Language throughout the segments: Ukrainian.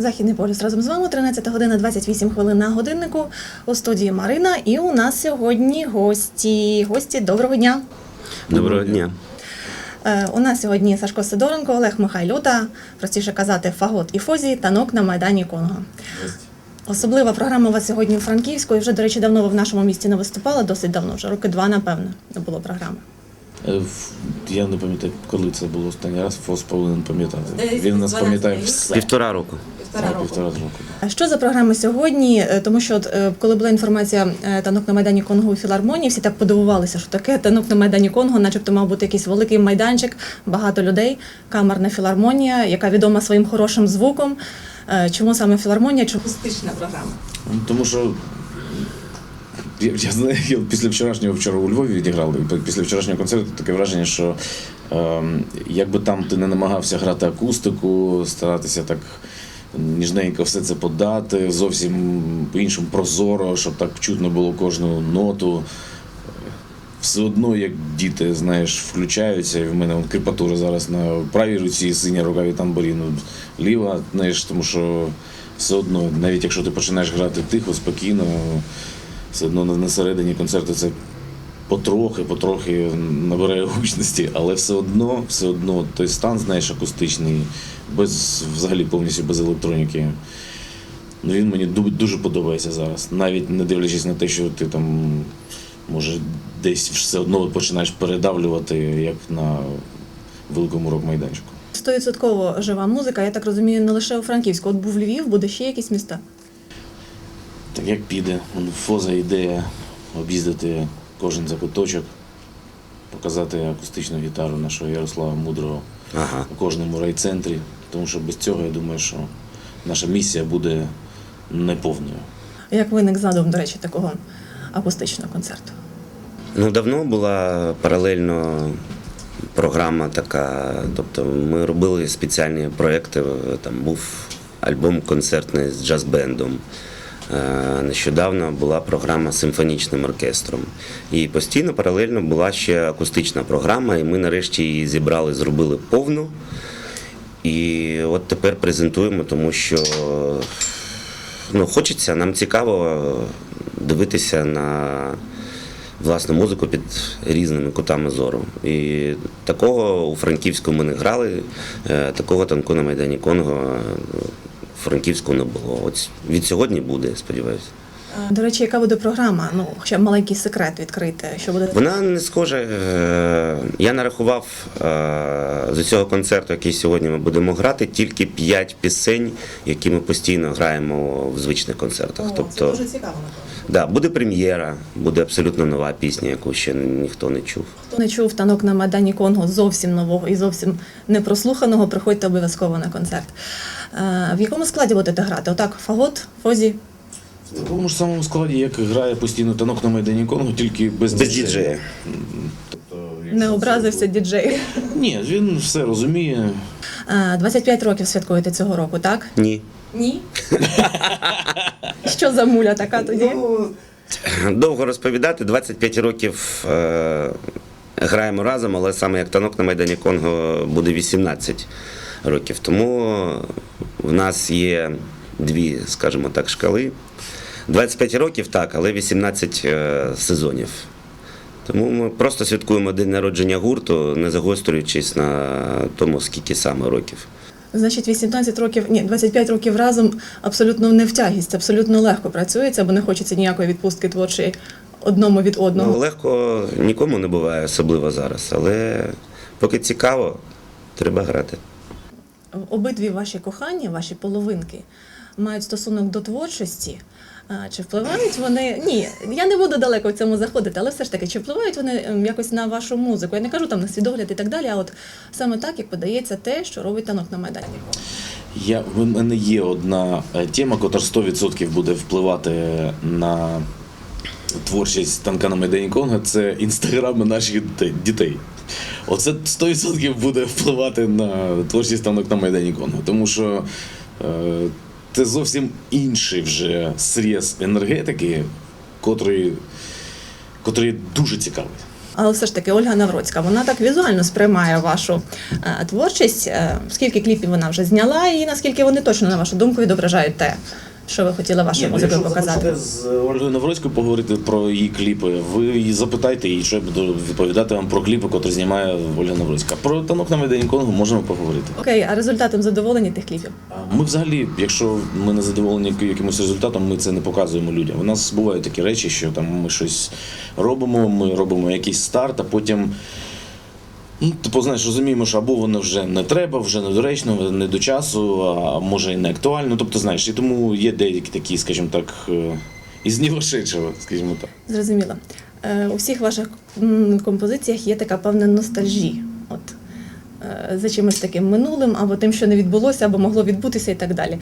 Західний полюс разом з вами 13 година 28 хвилин на годиннику у студії Марина. І у нас сьогодні гості. Гості, доброго дня. Доброго дня. Е, у нас сьогодні Сашко Сидоренко, Олег Михайлюта, простіше казати, Фагот і Фозі, танок на Майдані Конго. Особлива програма у вас сьогодні у Франківську. І вже, до речі, давно ви в нашому місті не виступали, досить давно, вже роки два, напевно, не було програми. Е, Я не пам'ятаю, коли це було останній раз. Фос повинен пам'ятати. Він нас пам'ятає все. Півтора року. А, Півтора року. А Що за програма сьогодні? Е, Тому що, от, е, коли була інформація е, танок на майдані Конго у філармонії, всі так подивувалися, що таке танок на майдані Конго, начебто мав бути якийсь великий майданчик, багато людей, камерна філармонія, яка відома своїм хорошим звуком. Е, Чому саме філармонія? Чому акустична програма? Тому що я, я знаю, я після вчорашнього вчора у Львові відіграли. Після вчорашнього концерту таке враження, що ем, якби там ти не намагався грати акустику, старатися так ніжненько все це подати, зовсім по-іншому прозоро, щоб так чутно було кожну ноту. Все одно, як діти, знаєш, включаються, і в мене кріпатура зараз на правій руці, синя рука від тамбуріну, ліва, знаєш, тому що все одно, навіть якщо ти починаєш грати тихо, спокійно, все одно на, середині концерту це потрохи, потрохи набирає гучності, але все одно, все одно той стан, знаєш, акустичний, без взагалі повністю без електроніки. Ну, він мені дуже подобається зараз. Навіть не дивлячись на те, що ти там може десь все одно починаєш передавлювати, як на великому рок-майданчику. Стовідсотково жива музика, я так розумію, не лише у Франківську. От був Львів, буде ще якісь міста. Так як піде, фоза ідея об'їздити кожен закуточок, показати акустичну гітару нашого Ярослава Мудрого Ага. у кожному райцентрі, тому що без цього я думаю, що наша місія буде неповною. Як виник задум, до речі, такого акустичного концерту? Ну, давно була паралельно програма така. Тобто ми робили спеціальні проекти. Там був альбом концертний з джаз-бендом. Е, Нещодавно була програма з симфонічним оркестром. І постійно паралельно була ще акустична програма, і ми нарешті її зібрали, зробили повну. І от тепер презентуємо, тому що ну, хочеться, нам цікаво дивитися на власну музику під різними кутами зору. І такого у Франківську ми не грали, е, такого танку на Майдані Конго е, Франківську не було. От від сьогодні буде, сподіваюся. Е, До речі, яка буде програма? Ну, хоча б маленький секрет відкрити, що буде Вона не схожа. е, Я нарахував е, з цього концерту, який сьогодні ми будемо грати, тільки 5 пісень, які ми постійно граємо в звичних концертах. тобто, дуже цікаво, да, буде прем'єра, буде абсолютно нова пісня, яку ще ніхто не чув. Хто не чув танок на Майдані Конго зовсім нового і зовсім непрослуханого, приходьте обов'язково на концерт. Е, В якому складі будете грати? Отак, фагот, фозі. В такому ж самому складі, як грає постійно танок на Майдані Конго, тільки без, Без діджея. Тобто, Не образився діджей. Ні, він все розуміє. Е, 25 років святкуєте цього року, так? Ні. Ні. Що за муля така тоді? Довго розповідати. 25 років е, граємо разом, але саме як танок на Майдані Конго буде 18 років. Тому в нас є дві, скажімо так, шкали. 25 років так, але 18 е, сезонів. Тому ми просто святкуємо день народження гурту, не загострюючись на тому, скільки саме років. Значить, 18 років, ні, 25 років разом абсолютно не в тягість, абсолютно легко працюється, бо не хочеться ніякої відпустки творчої одному від Ну, одного. легко нікому не буває, особливо зараз. Але поки цікаво, треба грати. Обидві ваші кохання, ваші половинки мають стосунок до творчості. Чи впливають вони? Ні, я не буду далеко в цьому заходити, але все ж таки, чи впливають вони якось на вашу музику? Я не кажу там на свідогляд і так далі, а от саме так, як подається те, що робить танок на майдані. Я, в мене є одна е, тема, яка 100% буде впливати на творчість танка на Майдані Конго, це інстаграми наших дітей. Оце 100% буде впливати на творчість танок на Майдані Конго. Тому що е, це зовсім інший вже сріз енергетики, котрий, котрий дуже цікавий. Але все ж таки Ольга Навроцька, вона так візуально сприймає вашу е, творчість. Е, скільки кліпів вона вже зняла, і наскільки вони точно, на вашу думку, відображають те, що ви хотіли вашою ну, музикою якщо показати. з Ольгою Навроцькою поговорити про її кліпи, ви її запитайте її, що я буду відповідати вам про кліпи, котрі знімає Ольга Навроцька. Про танок на Майдані Конгу можемо поговорити. Окей, а результатом задоволені тих кліпів? Ми взагалі, якщо ми не задоволені якимось результатом, ми це не показуємо людям. У нас бувають такі речі, що там ми щось робимо, ми робимо якийсь старт, а потім. Ну, типу, знаєш, розуміємо, що або воно вже не треба, вже недоречно, не до часу, а може і не актуально. Тобто, знаєш, і тому є деякі такі, скажімо так, е, із невошедшого, скажімо так. Зрозуміло. Е, у всіх ваших композиціях є така певна ностальжі. От, е, за чимось таким минулим, або тим, що не відбулося, або могло відбутися і так далі.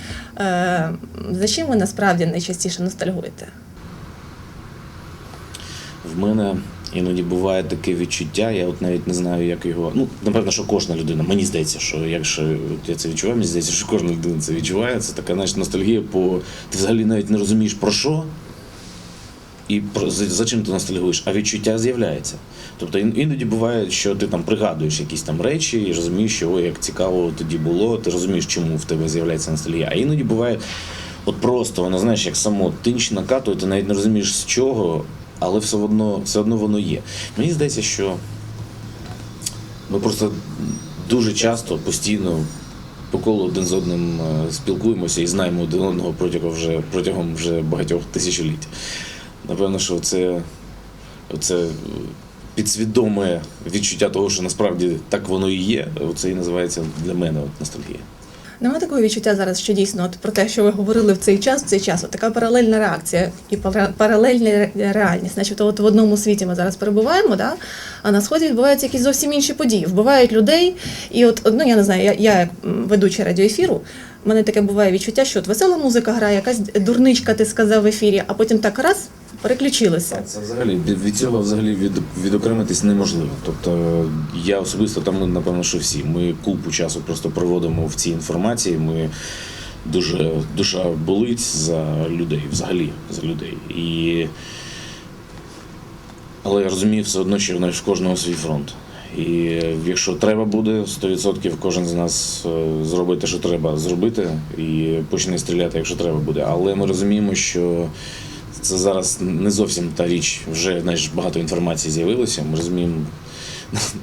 За чим ви насправді найчастіше ностальгуєте? В мене іноді буває таке відчуття, я от навіть не знаю, як його. Ну, напевно, що кожна людина. Мені здається, що якщо я це відчуваю, мені здається, що кожна людина це відчуває. Це така знаєш, ностальгія, по ти взагалі навіть не розумієш про що. І за, за чим ти ностальгуєш, а відчуття з'являється. Тобто іноді буває, що ти там пригадуєш якісь там речі і розумієш, що ой, як цікаво тоді було, ти розумієш, чому в тебе з'являється ностальгія. А іноді буває, от просто воно знаєш, як само тинч накатує, ти навіть не розумієш з чого, але все одно, все одно воно є. Мені здається, що ми просто дуже часто, постійно по колу один з одним е, спілкуємося і знаємо один одного протягом вже, протягом вже багатьох тисячоліть. Напевно, що це, це підсвідоме відчуття того, що насправді так воно і є. Це і називається для мене от ностальгія. Нема такого відчуття зараз, що дійсно от про те, що ви говорили в цей час, в цей час, от така паралельна реакція і пара- паралельна реальність. Значить, от в одному світі ми зараз перебуваємо, да? а на сході відбуваються якісь зовсім інші події. Вбивають людей, і от ну я не знаю, я, я як ведуча радіоефіру. в мене таке буває відчуття, що от весела музика грає, якась дурничка, ти сказав в ефірі, а потім так раз переключилися. Це взагалі від цього взагалі від, відокремитись неможливо. Тобто я особисто там, ми, напевно, що всі. Ми купу часу просто проводимо в цій інформації. Ми дуже душа болить за людей, взагалі за людей. І... Але я розумію все одно, що в кожного свій фронт. І якщо треба буде, 100% кожен з нас е, зробить те, що треба зробити, і почне стріляти, якщо треба буде. Але ми розуміємо, що це зараз не зовсім та річ. Вже знаєш, багато інформації з'явилося. Ми розуміємо,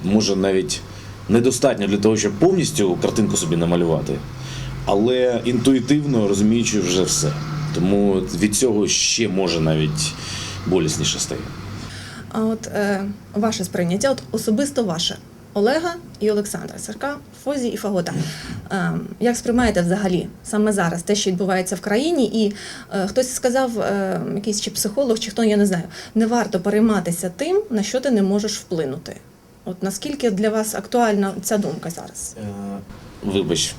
може навіть недостатньо для того, щоб повністю картинку собі намалювати, але інтуїтивно розуміючи вже все. Тому від цього ще може навіть болісніше стає. А от е, ваше сприйняття, от особисто ваше Олега і Олександра Сарка, Фозі і Фагота. Е, як сприймаєте взагалі саме зараз те, що відбувається в країні? І е, хтось сказав, е, якийсь чи психолог, чи хто я не знаю, не варто перейматися тим, на що ти не можеш вплинути. От наскільки для вас актуальна ця думка зараз? Вибач,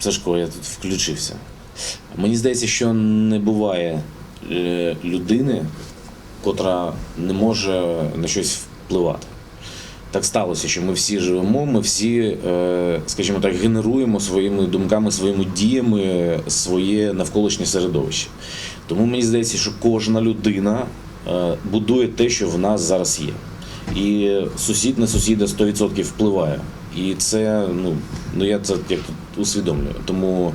Сашко, я тут включився. Мені здається, що не буває е, людини, котра не може на щось впливати. Так сталося, що ми всі живемо, ми всі, е, скажімо так, генеруємо своїми думками, своїми діями своє навколишнє середовище. Тому мені здається, що кожна людина е, будує те, що в нас зараз є. І сусід на сусіда 100% впливає. І це, ну, ну я це як усвідомлюю. Тому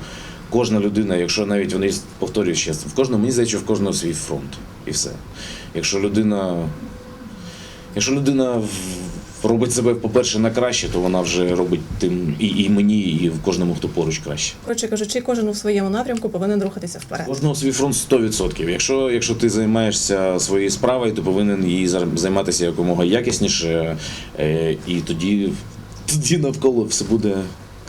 кожна людина, якщо навіть вони повторюю ще, в кожного, мені здається, в кожного свій фронт. І все. Якщо людина. Якщо людина в- робить себе, по-перше, на краще, то вона вже робить тим і, і мені, і в кожному, хто поруч краще. Коротше кажучи, кожен у своєму напрямку повинен рухатися вперед. Кожного свій фронт 100%. Якщо, якщо ти займаєшся своєю справою, то повинен її займатися якомога якісніше, е, і тоді, тоді навколо все буде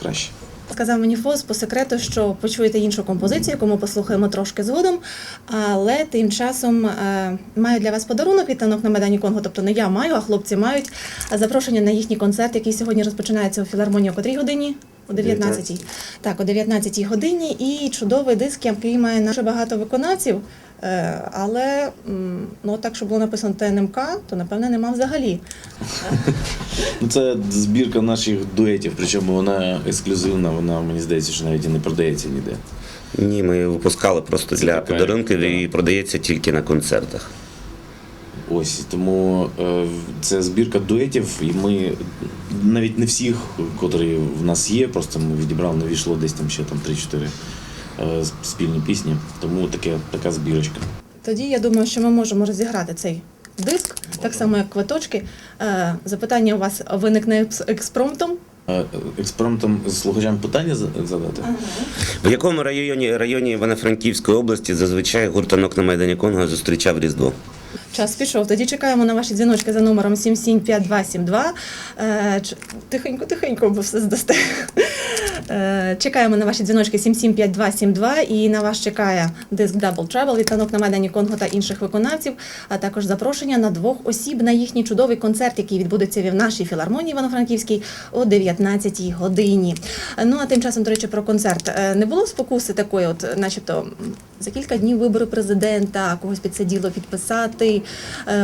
краще. Сказав мені Фос по секрету, що почуєте іншу композицію, яку ми послухаємо трошки згодом. Але тим часом е, маю для вас подарунок від танок на Медані Конго. Тобто не я маю, а хлопці мають запрошення на їхній концерт, який сьогодні розпочинається у філармонії о котрій годині. О 19-й. Так, о 19-й годині. І чудовий диск, який має дуже багато виконавців. Е, але ну так, що було написано ТНМК, то напевне нема взагалі. Ну, це збірка наших дуетів, причому вона ексклюзивна, вона мені здається, що навіть і не продається ніде. Ні, ми випускали просто Це для така, подарунків да. і продається тільки на концертах. Ось тому е, це збірка дуетів, і ми навіть не всіх, котрі в нас є, просто ми відібрали, не війшло десь там ще там 3-4 е, спільні пісні. Тому таке, така збірочка. Тоді я думаю, що ми можемо розіграти цей диск, так само як квиточки. Е, Запитання у вас виникне екс- експромтом. Е, Експромтом слухачам питання за- задати. В якому районі районі Івано-Франківської області зазвичай гуртанок на Майдані Конго зустрічав Різдво? Час пішов. Тоді чекаємо на ваші дзвіночки за номером 775272. Е, Тихенько, тихенько, бо все здасте. Е, Чекаємо на ваші дзвіночки 775272 і на вас чекає диск Double Trouble від танок на Майдані Конго та інших виконавців, а також запрошення на двох осіб на їхній чудовий концерт, який відбудеться в нашій філармонії Івано-Франківській о 19-й годині. Ну а тим часом, до речі, про концерт Е, не було спокуси такої, от, начебто, за кілька днів вибори президента, когось під це діло підписати. Е,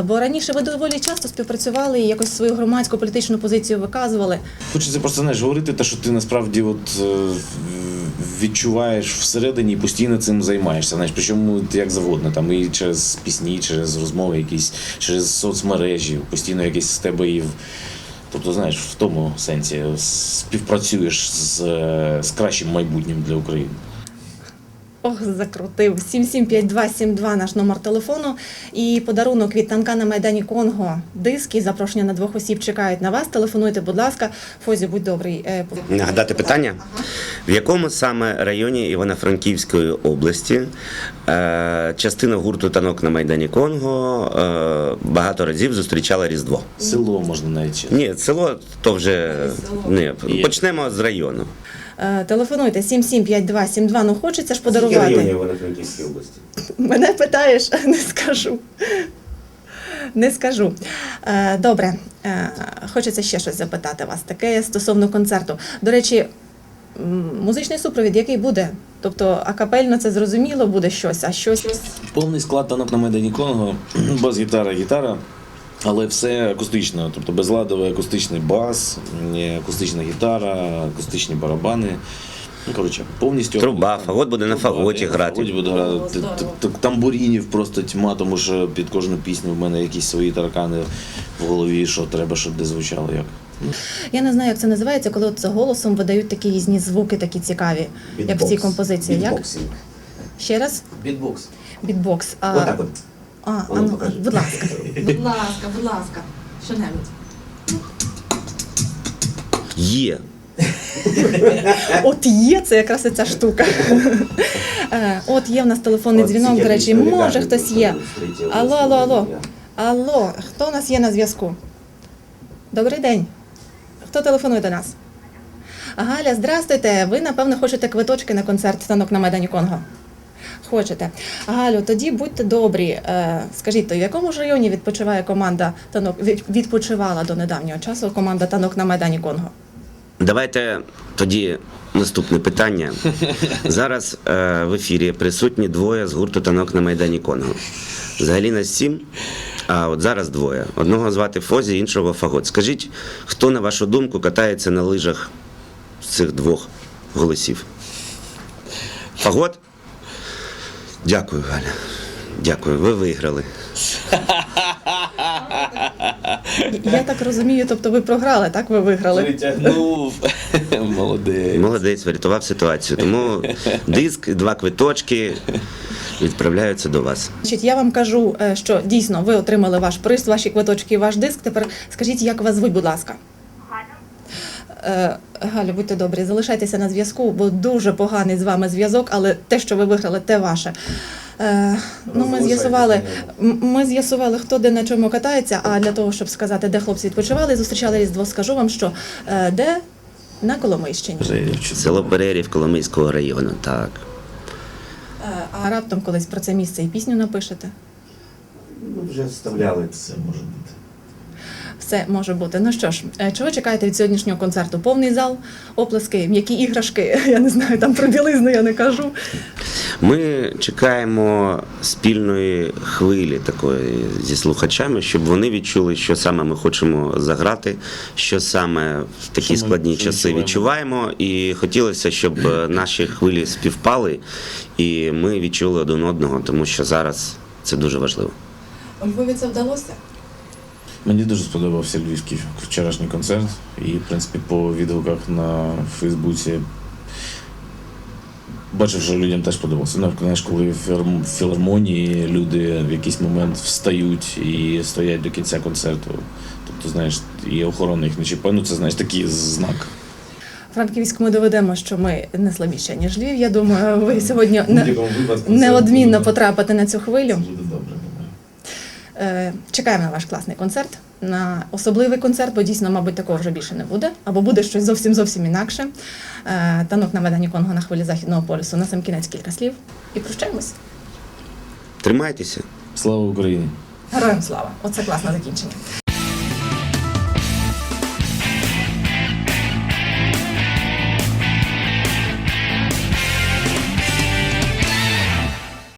Бо раніше ви доволі часто співпрацювали і якось свою громадську політичну позицію виказували. Хочеться просто знаєш, говорити те, що ти насправді от, е, відчуваєш всередині і постійно цим займаєшся. Знаєш, причому як завгодно, там і через пісні, через розмови, якісь, через соцмережі, постійно якісь з тебе і. Тобто, знаєш, в тому сенсі співпрацюєш з, е, з кращим майбутнім для України. Ох, закрутив. 775272 наш номер телефону. І подарунок від танка на Майдані Конго. Диски, запрошення на двох осіб чекають на вас. Телефонуйте, будь ласка. Фозі, будь добрий. е, по- Нагадати питання? В якому саме районі Івано-Франківської області е, частина гурту танок на Майдані Конго е, багато разів зустрічала Різдво? Село можна навіть. Ні, село то вже не почнемо з району. Е, Телефонуйте 775272. Ну хочеться ж Скільки районів подарувати. Івано-Франківської області? Мене питаєш, не скажу. Не скажу. Е, Добре, Е, хочеться ще щось запитати вас. Таке стосовно концерту. До речі, музичний супровід який буде? Тобто акапельно це зрозуміло буде щось, а щось. Повний склад танок на Майдані Конго, бас-гітара, гітара, але все акустично, тобто безладовий акустичний бас, акустична гітара, акустичні барабани. Ну, коротше, повністю. Труба, фагот буде на фаготі грати. фаготі буду грати. Тамбурінів просто тьма, тому що під кожну пісню в мене якісь свої таракани в голові, що треба, щоб де звучало як. Я не знаю, як це називається, коли от за голосом видають такі різні звуки, такі цікаві, як в цій композиції. Як? Ще раз? Бітбокс. Бітбокс. А, Отак от. А, а, ну, будь ласка. Будь ласка, будь ласка, що-небудь. Є. От є це якраз і ця штука. Е, От є в нас телефонний дзвінок, до речі, може хтось є. Алло, алло, алло. Алло, хто у нас є на зв'язку? Добрий день. Хто телефонує до нас? Галя, здрастуйте. Ви, напевно, хочете квиточки на концерт станок на Майдані Конго? Хочете. Галю, тоді будьте добрі. Е, Скажіть, то в якому ж районі відпочиває команда танок відпочивала до недавнього часу команда танок на Майдані Конго? Давайте тоді наступне питання. Зараз е, в ефірі присутні двоє з гурту танок на Майдані Конго. Взагалі нас сім, а от зараз двоє. Одного звати Фозі, іншого Фагот. Скажіть, хто, на вашу думку, катається на лижах з цих двох голосів? Фагот? Дякую, Галя. Дякую, ви виграли. Я так розумію, тобто ви програли, так? Ви виграли. Притягнув. Молодець. Молодець, врятував ситуацію. Тому диск, два квиточки відправляються до вас. Значить, я вам кажу, е, що дійсно ви отримали ваш приз, ваші квиточки і ваш диск. Тепер скажіть, як вас звуть, будь ласка. Е, Галю, будьте добрі, залишайтеся на зв'язку, бо дуже поганий з вами зв'язок, але те, що ви виграли, те ваше. Е, ну, ми з'ясували, ми з'ясували, хто де на чому катається. А для того, щоб сказати, де хлопці відпочивали і зустрічали Різдво, скажу вам, що е, де на Коломийщині. Село Перерів Коломийського району. Так. Е, а раптом колись про це місце і пісню напишете. Ну, вже вставляли це може бути. Все може бути. Ну що ж, е, чого чекаєте від сьогоднішнього концерту? Повний зал, оплески, м'які іграшки. Я не знаю, там про білизну я не кажу. Ми чекаємо спільної хвилі такої зі слухачами, щоб вони відчули, що саме ми хочемо заграти, що саме в такі Що ми складні часи відчуваємо. відчуваємо. І хотілося, щоб е, наші хвилі співпали, і ми відчули один одного, тому що зараз це дуже важливо. У Львові це вдалося? Мені дуже сподобався львівський вчорашній концерт, і, в принципі, по відгуках на Фейсбуці бачив, що людям теж подобалося. Ну, знаєш, коли в філармонії люди в якийсь момент встають і стоять до кінця концерту. Тобто, знаєш, і охорона їх не чіпає. Ну, це знаєш такий знак. Франківськ ми доведемо, що ми не слабіше, ніж Львів. Я думаю, ви сьогодні випадку це неодмінно потрапите на цю хвилю. Це буде добре, думаю. Е, Чекаємо на ваш класний концерт, на особливий концерт, бо дійсно, мабуть, такого вже більше не буде, або буде щось зовсім зовсім інакше. Е, Танок на медані Конго на хвилі Західного полюсу. На сам кінець кілька слів. І прощаємось. Тримайтеся. Слава Україні! Героям слава! Оце класне закінчення.